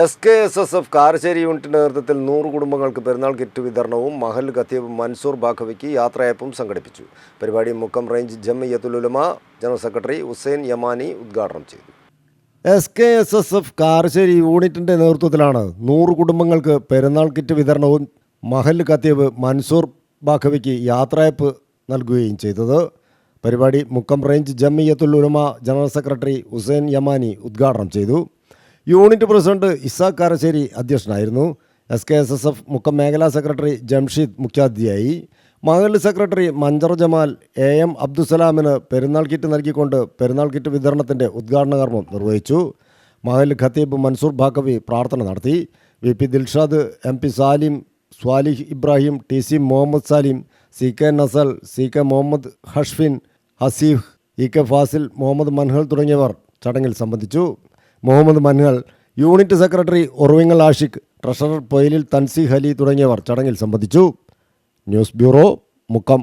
S K S S F Karassery യൂണിറ്റിന്റെ നേതൃത്വത്തിൽ നൂറ് കുടുംബങ്ങൾക്ക് പെരുന്നാൾ കിറ്റ് വിതരണവും മഹൽ ഖത്തീബ് മൻസൂർ ബാഖവിക്ക് യാത്രയപ്പും സംഘടിപ്പിച്ചു. പരിപാടി Mukkam range Jamiyyathul Ulama general secretary Hussain Yamani ഉദ്ഘാടനം ചെയ്തു. S K S S F Karassery യൂണിറ്റിന്റെ നേതൃത്വത്തിലാണ് നൂറ് കുടുംബങ്ങൾക്ക് പെരുന്നാൾ കിറ്റ് വിതരണവും മഹൽ ഖത്തീബ് മൻസൂർ ബാഖവിക്ക് യാത്രയപ്പ് നൽകുകയും ചെയ്തത്. പരിപാടി Mukkam range Jamiyyathul Ulama general secretary Hussain Yamani ഉദ്ഘാടനം ചെയ്തു. യൂണിറ്റ് പ്രസിഡന്റ് ഇസാഖ് കാരശ്ശേരി അധ്യക്ഷനായിരുന്നു. S K S S F Mukkam മേഖലാ സെക്രട്ടറി ജംഷീദ് മുഖ്യാതിഥിയായി. മഹല്ല് secretary Manchar Jamal A M അബ്ദുസലാമിന് പെരുന്നാൾ കിറ്റ് നൽകിക്കൊണ്ട് പെരുന്നാൾ കിറ്റ് വിതരണത്തിന്റെ ഉദ്ഘാടന കർമ്മം നിർവഹിച്ചു. മഹല്ല് ഖത്തീബ് മൻസൂർ ഭാഗവി പ്രാർത്ഥന നടത്തി. V P Dilshad M P Salim Swalih Ibrahim T C Muhammad Salim C K Nasal C K Muhammad Hashfin Haseef E K Fazil Muhammad Manhal തുടങ്ങിയവർ ചടങ്ങിൽ സംബന്ധിച്ചു. Muhammad Manhal unit secretary Oruvingal Ashiq treasurer Poyilil Tanzi Hali തുടങ്ങിയവർ ചടങ്ങിൽ സംബന്ധിച്ചു. News bureau Mukkam.